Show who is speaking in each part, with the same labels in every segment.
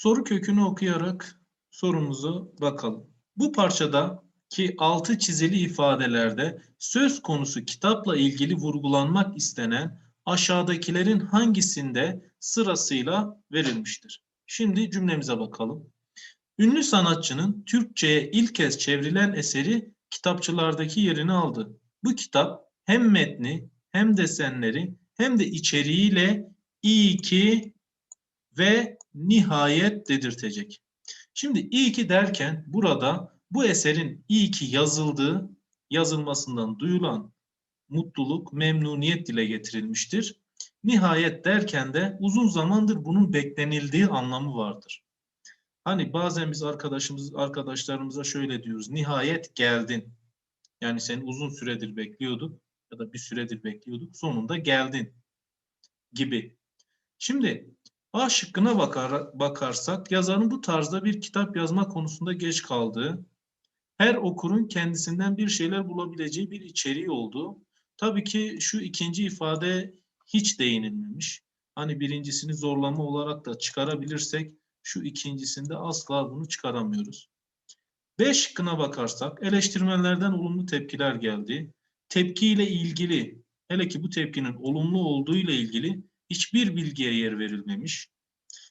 Speaker 1: Soru kökünü okuyarak sorumuzu bakalım. Bu parçadaki altı çizili ifadelerde söz konusu kitapla ilgili vurgulanmak istenen aşağıdakilerin hangisinde sırasıyla verilmiştir? Şimdi cümlemize bakalım. Ünlü sanatçının Türkçe'ye ilk kez çevrilen eseri kitapçılardaki yerini aldı. Bu kitap hem metni hem desenleri hem de içeriğiyle iyi ki ve nihayet dedirtecek. Şimdi iyi ki derken burada bu eserin iyi ki yazıldığı, yazılmasından duyulan mutluluk, memnuniyet dile getirilmiştir. Nihayet derken de uzun zamandır bunun beklenildiği anlamı vardır. Hani bazen biz arkadaşımız arkadaşlarımıza şöyle diyoruz. Nihayet geldin. Yani seni uzun süredir bekliyorduk ya da bir süredir bekliyorduk. Sonunda geldin gibi. Şimdi A şıkkına bakar, bakarsak yazarın bu tarzda bir kitap yazma konusunda geç kaldığı, her okurun kendisinden bir şeyler bulabileceği bir içeriği olduğu. Tabii ki şu ikinci ifade hiç değinilmemiş. Hani birincisini zorlama olarak da çıkarabilirsek şu ikincisinde asla bunu çıkaramıyoruz. B şıkkına bakarsak eleştirmenlerden olumlu tepkiler geldi. Tepkiyle ilgili hele ki bu tepkinin olumlu olduğu ile ilgili hiçbir bilgiye yer verilmemiş.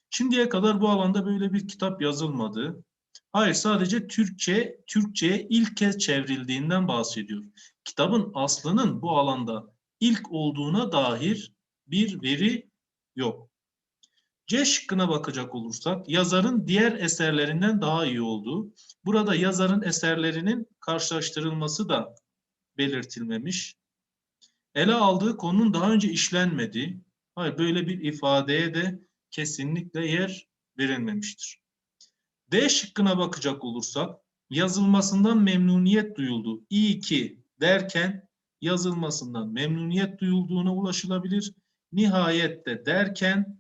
Speaker 1: Şimdiye kadar bu alanda böyle bir kitap yazılmadı. Hayır sadece Türkçe Türkçe'ye ilk kez çevrildiğinden bahsediyor. Kitabın aslının bu alanda ilk olduğuna dair bir veri yok. C şıkkına bakacak olursak yazarın diğer eserlerinden daha iyi olduğu. Burada yazarın eserlerinin karşılaştırılması da belirtilmemiş. Ele aldığı konunun daha önce işlenmediği, hayır böyle bir ifadeye de kesinlikle yer verilmemiştir. D şıkkına bakacak olursak yazılmasından memnuniyet duyuldu. İyi ki derken yazılmasından memnuniyet duyulduğuna ulaşılabilir. Nihayette derken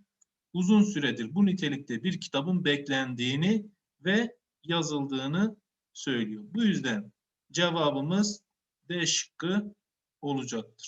Speaker 1: uzun süredir bu nitelikte bir kitabın beklendiğini ve yazıldığını söylüyor. Bu yüzden cevabımız D şıkkı olacaktır.